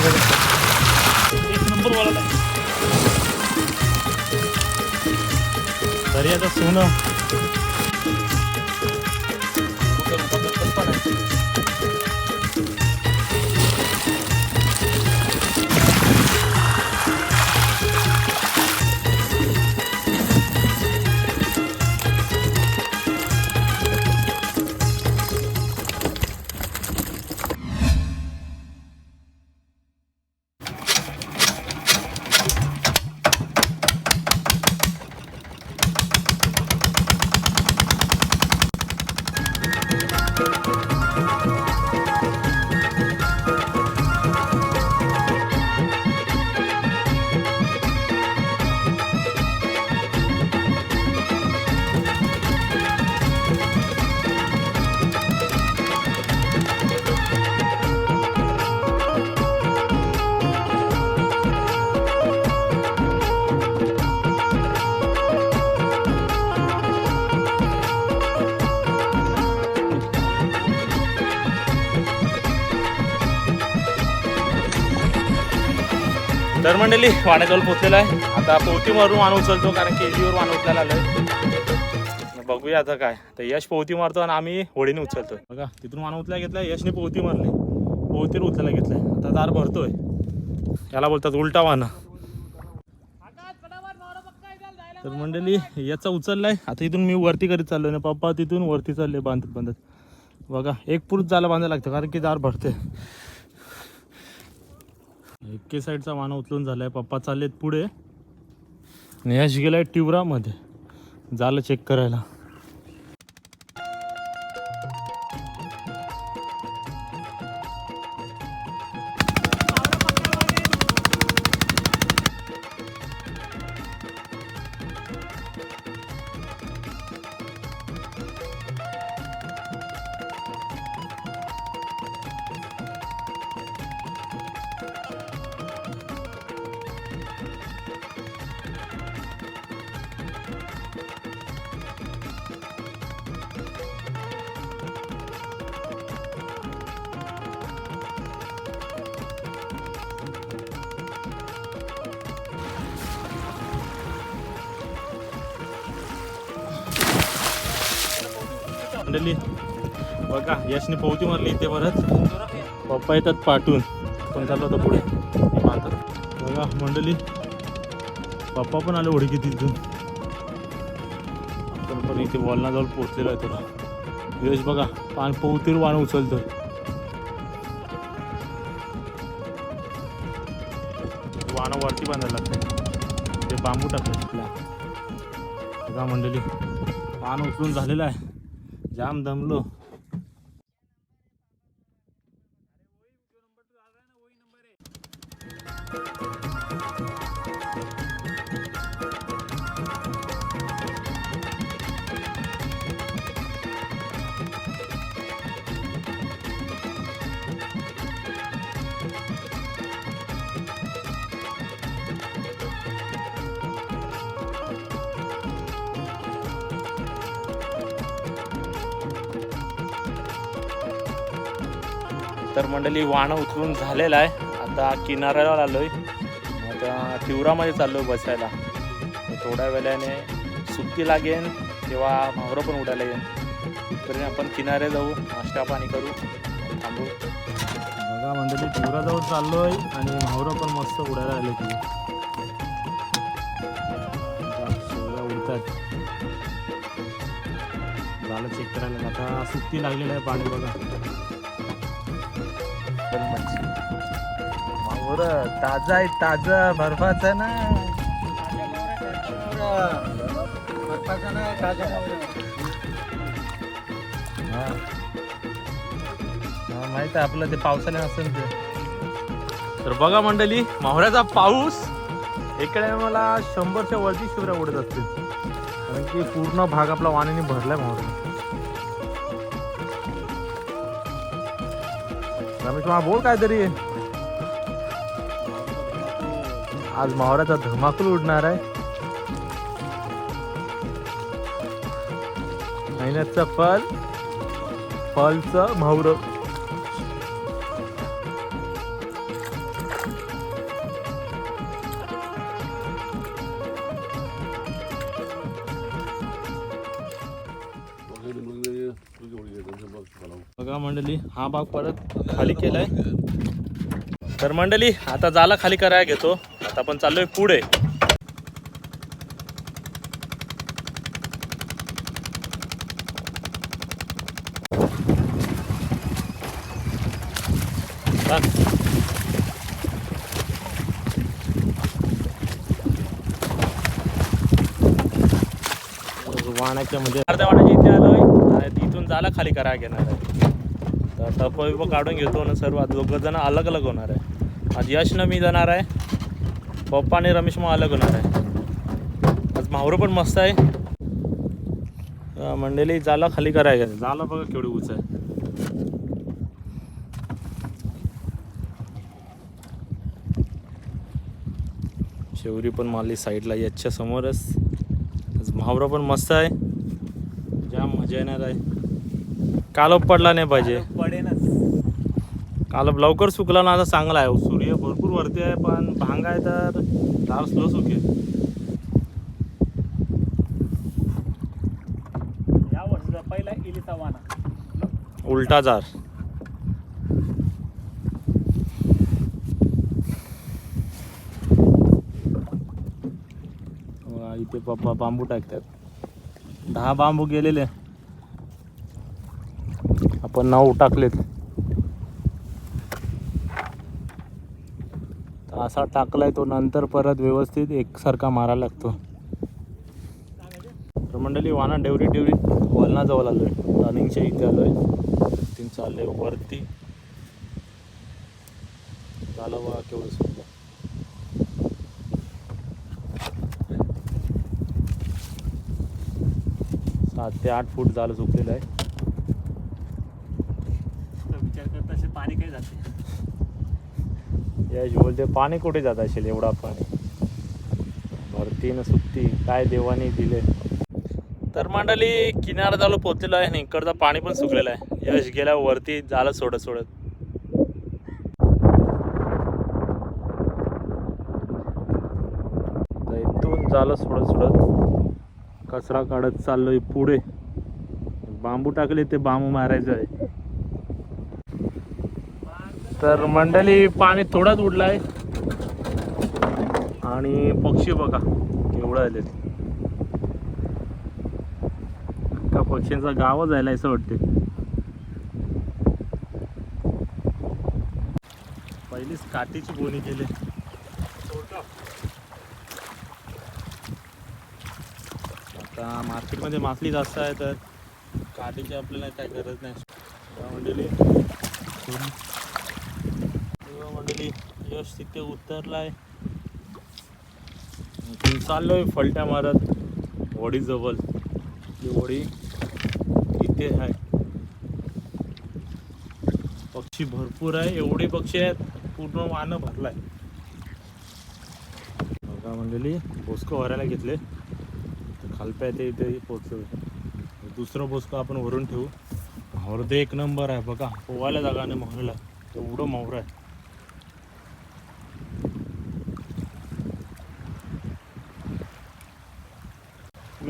एक नंबर वाला सोनं. तर मंडळी वाण्याजवळ पोचलेला आहे. आता पोवतीमारून वाण उचलतो कारण केजीवर वाण उचलायला आलं बघूया आता काय. तर यश पोवती मारतो आणि आम्ही होडीने उचलतो बघा तिथून वाण उचलाय घेतलाय यशने पोहती मारली. पोवतीवर उचलायला घेतलाय. आता दार भरतोय. याला बोलतात उलटा वाना तर मंडळी याचा उचललाय. आता इथून मी वरती करीत चाललोय. ना पप्पा तिथून वरती चालले बांधत बांधत बघा एक पुरुष जायला बांधायला लागतं कारण की दार भरते एके साईडचा वाना उचलून झालाय. पप्पा चाललेत पुढे. नेहाश गेलाय टिवरामध्ये झालं चेक करायला. मंडळी बघा यशने पोहती मारली इथे परत. पप्पा येतात पाठून पण झालं होतं पुढे. बघा मंडळी पप्पा पण आले ओढी तिथून. आपण पण इथे वॉलनाजवळ पोहोचलेलो आहे तुला यश बघा पान पोहतीवर वाण उचलतो. वाणं वरती बांधायला लागतं ते बांबू टाकलं. तिथला बघा मंडळी पान उचलून झालेलं आहे. जाम दमलो तर मंडळी वाणं उचलून झालेलं आहे. आता किनाऱ्यावर आलोय. आता तिवरामध्ये चाललो बसायला. थोड्या वेळाने सुट्टी लागेल तेव्हा मावरं पण उडायला येईल तरी आपण किनारे जाऊ नाश्ता पाणी करू थांबू. बघा मंडळी तिवराजवळ चाललोय आणि मावरं पण मस्त उडायला आले की. उडतात. झालं चेक करायला आता सुट्टी लागलेलं आहे पाणी बघा मावर ताजा आहे ताजा बर्फाचा ना. बर्फाचा ना ताजा माहीत आहे आपलं ते पावसाने असेल ते. तर बघा मंडळी मावऱ्याचा पाऊस इकडे मला शंभरच्या वरती शिवऱ्या उडत असतील. कारण की पूर्ण भाग आपला वाण्याने भरलाय मावऱ्या रमेश मला बोल काहीतरी. आज मावऱ्याचा धमाकूल उडणार आहे. मेहनतचं फल फलचं मावरं मंडळी हा भाग परत खाली केलाय. तर मंडळी आता जाला खाली करायला घेतो. आता आपण चाललोय पुढे. वाण्याच्या म्हणजे अर्ध्या वाण्याच्या इथे आलोय. आणि इथून जाला खाली करायला घेणार आहे. तर टप बिप काढून घेतो ना सर्व. दोघं जण अलग अलग होणार आहे. आज यश न मी जाणार आहे. पप्पा आणि रमेश मग अलग होणार आहे. आज मावरं पण मस्त आहे. मंडेली मंडळी जाला खाली करायचं घ्या जाला बघा केवढी उच आहे. शेवरी पण मारली साईडला याच्या समोरच. आज म्हावरा पण मस्त आहे. जाम मजा येणार आहे. कालप पडला नाही पाहिजे. पडेनच. कालप लवकर सुकला ना आता चांगला आहे. सूर्य भरपूर वरती आहे पण भांग आहे तर दार स्लो सुकेल. या वर्षीचा पहिला इलीचा वाना. उलटा जार इथे पप्पा बांबू टाकतात. दहा बांबू गेलेले. आपण नाव टाकलेत. असा टाकलाय तो नंतर परत व्यवस्थित एकसारखा मारायला लागतो. तर मंडळी वाना डेवरी डेवरी वलनाजवळ आलोय. रनिंगच्या इथे आलोय. तीन चालले वरती. झालं बा केवढं सात ते आठ फूट झालं चुकलेलं आहे विचार करत असे पाणी काही जाते यश बोलते पाणी कुठे जात असेल एवढा पाणी भरती न सुकती काय देवाने दिले? तर मंडळी किनारा झालो पोचलेलो आहे आणि इकडचं पाणी पण सुकलेलं आहे. यश गेल्या वरती झालं सोडत सोडत. इथून झालं सोडत सोडत. कचरा काढत चाललोय पुढे. बांबू टाकले ते बांबू मारायचं आहे. तर मंडळी पाणी थोडाच उडलाय. आणि पक्षी बघा केवढं आले का पक्ष्यांचा गाव जायला असं वाटते पहिलीच काठीची बोनी केली. आता मार्केटमध्ये मासली जास्त आहे तर काठीची आपल्याला काय गरज नाही. मंडळी. तेव्हा यश तिथे उतरलाय. चाललोय फलट्या मारत होडीजवळ ती होडी इथे आहे. पक्षी भरपूर आहे एवढे पक्षी आहेत पूर्ण वानं भरलाय. बघा म्हणलेली भोसकं भरायला घेतले. तर खालप्या ते इथे पोचलो दुसरं भोसकं आपण वरून ठेवू. मावरं एक नंबर आहे बघा. पोवायला जागा नाही मोहरला. एवढं मोहर आहे.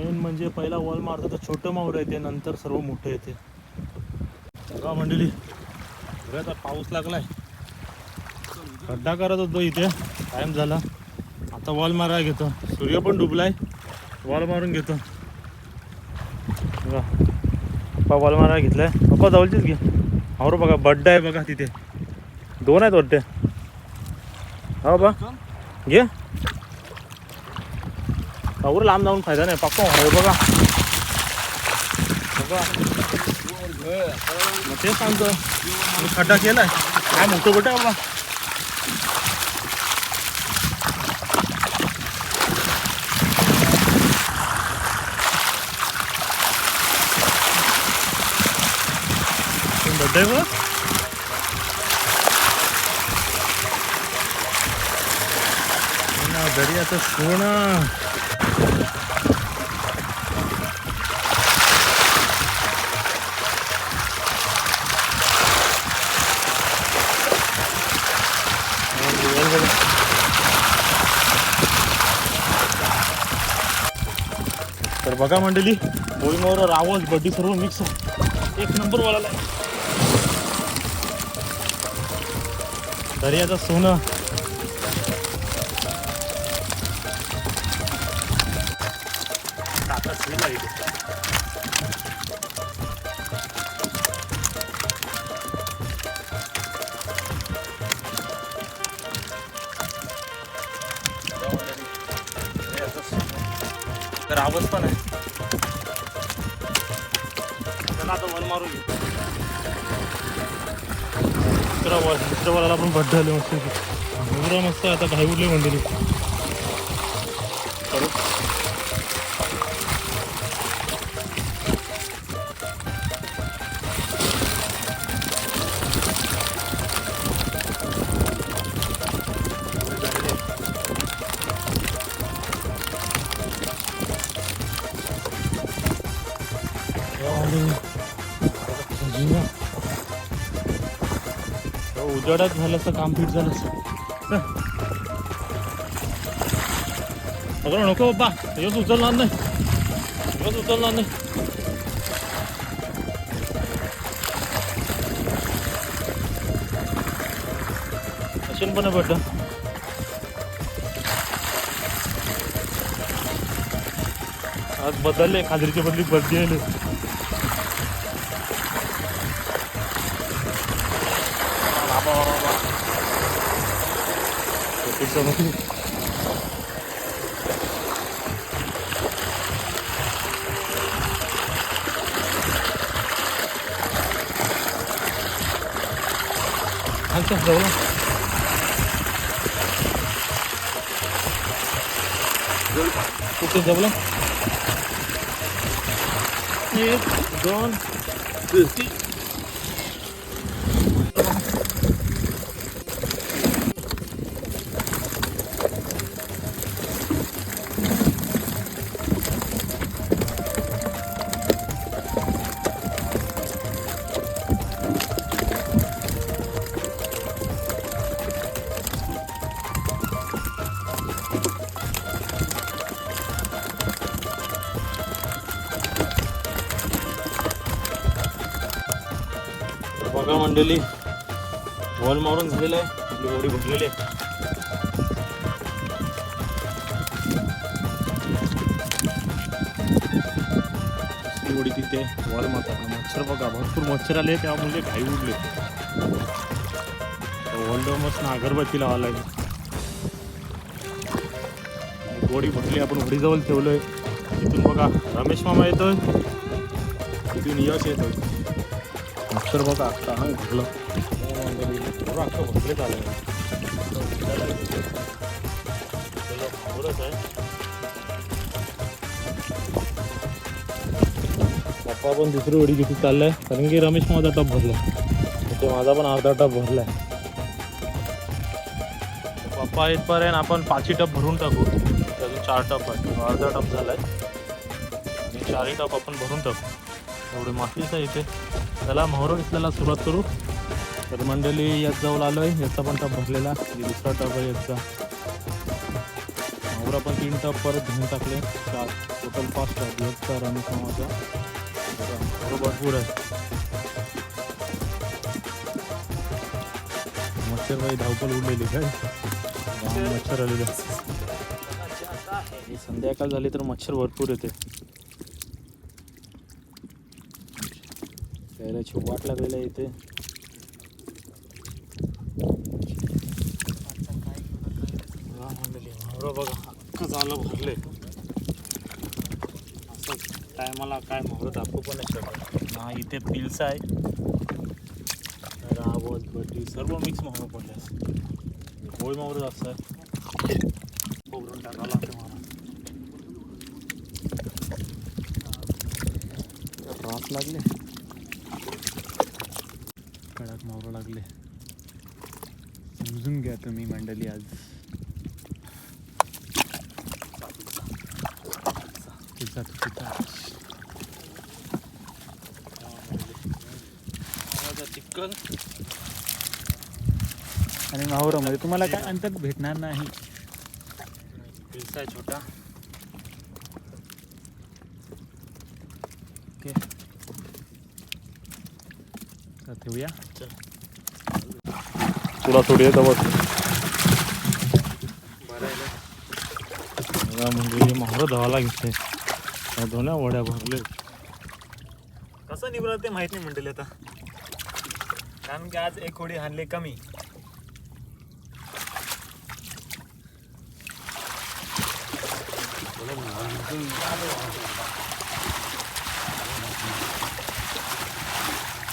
मेन म्हणजे पहिला वॉल मारतो तर छोटं मावर येते नंतर सर्व मोठं येते. बघा मंडळी आता पाऊस लागलाय. खड्डा करत होतो इथे टाईम झाला. आता वॉल मारायला घेतो. सूर्य पण डुबलाय वॉल मारून घेतो. बघा. पप्पा वॉल मारायला घेतलाय. पप्पा जवळचीच घे. और बघा बड्डा आहे बघा तिथे. दोन आहेत वाटते. हा बा घे. एवढं लांब जाऊन फायदा नाही पक्का होणार आहे बघा बघा मग तेच सांगतो मी खड्डा केलाय काय मोठं मोठं आहे बाबा बड्डे बघ घरी आता सोनं तर बघा मंडळी भोईमोर रावस बड्डी सर्व मिक्स एक नंबर वळाला दर्याचं सोनं. आवाज पण आहे. चला आता वन मारून घेऊ. बॉलाला पण बड्ड आले मस्त. मस्त आता घाई उडले मंडळी. गडद झाल्याचं काम फिट झालं सगळं नको बाप्पा योच उचलणार नाही. योच उचलणार नाही. असेल पण बट आज बदलले खाजरीच्या बदली बदली आहे समजली अच्छा जवळ कुठे जवळ एक दोन बघा मंडळी. वॉल मारून झालेलं आहे. आपली होडी भरलेली आहे तिथे वॉल मारतात. मच्छर बघा भरपूर मच्छर आले. त्यामुळे घाई उडले. वॉलडोमच ना अगरबत्ती लावा लागेल गोडी भरली. आपण घडीजवळ ठेवलोय. तिथून बघा रमेश मामा येतोय. तिथून यश येतोय. मच्छर बघा आता हा घडलं पप्पा पण दुसरी उडी किती चाललाय. कारण की रमेश माझा टप भरला. ते माझा पण अर्धा टप भरलाय. पप्पा इथपर्यंत आपण पाचही टप भरून टाकू. अजून चार टप आहे अर्धा टप झालाय. आणि चारही टप आपण भरून टाकू. एवढे मातीच आहे इथे. त्याला मोहरो इथल्याला सुरुवात करू. तर मंडळी यात जवळ आलो आहे याचा पण टप भरलेला. दुसरा टप आहे याचा. मोहरा पण तीन टप परत घेऊन टाकले. चार. टोटल पाच टप याचा रमेश समाचा भरपूर आहे मच्छरबाई धावपल उडलेली काय? मच्छर आलेले. संध्याकाळ झाली तर मच्छर भरपूर येते. प्यायला वाट लागलेला आहे इथे. बघा झालं भरले. असं टायमाला काय मोहरं दाखवू पण नाही शकत. हा इथे पिल्स आहे. रावत बटी सर्व मिक्स मोहरं पडले गोळ मोहरं आहे खोबरून टाकावं लागते मला. रात लागले. कडक मोहरं लागले. समजून घ्या तुम्ही मंडळी आज. Pizza pizza. चिकन. आणि माहुरामध्ये तुम्हाला काय अंतर भेटणार नाही. छोटा. ठेवूया. तुला थोडी बघा म्हणजे महार धावायला घेतले त्या दोन्या वड्या भरले. कसं निवडलं ते माहीत नाही म्हणतील आता. कारण की आज एक होडी हाणले कमी.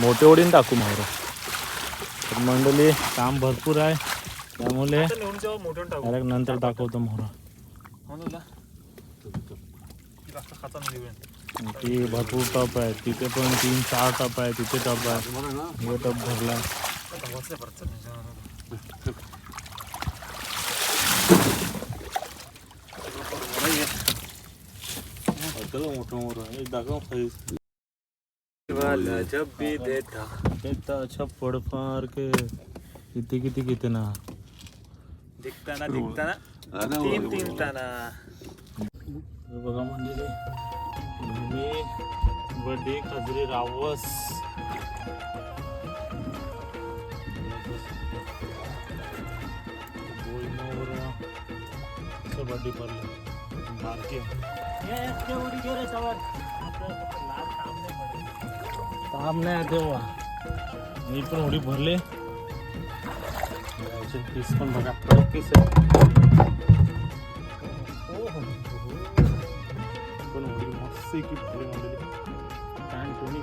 मोठे ओढीन टाकू महार तर मंडळी काम भरपूर आहे. त्यामुळे मोठं डायरेक्ट नंतर दाखवतो मोहरा हो? ती भरपूर टप आहे. तिथे पण तीन चार टप आहे. तिथे टप आहे. हे टप भरला. बसले परत चल. वाला जब भी देता छप्पड फार के। किती किती किती ना दिखताना दिखताना तीन तीन ताना बघा म्हणजे मी बर्थडे खजरी रावस. बर्थडे पडले. बारके काम नाही तेव्हा मी पण उडी भरले. पीस पण बघा पीस पण उडी मस्त की भरली म्हणजे काय कोणी?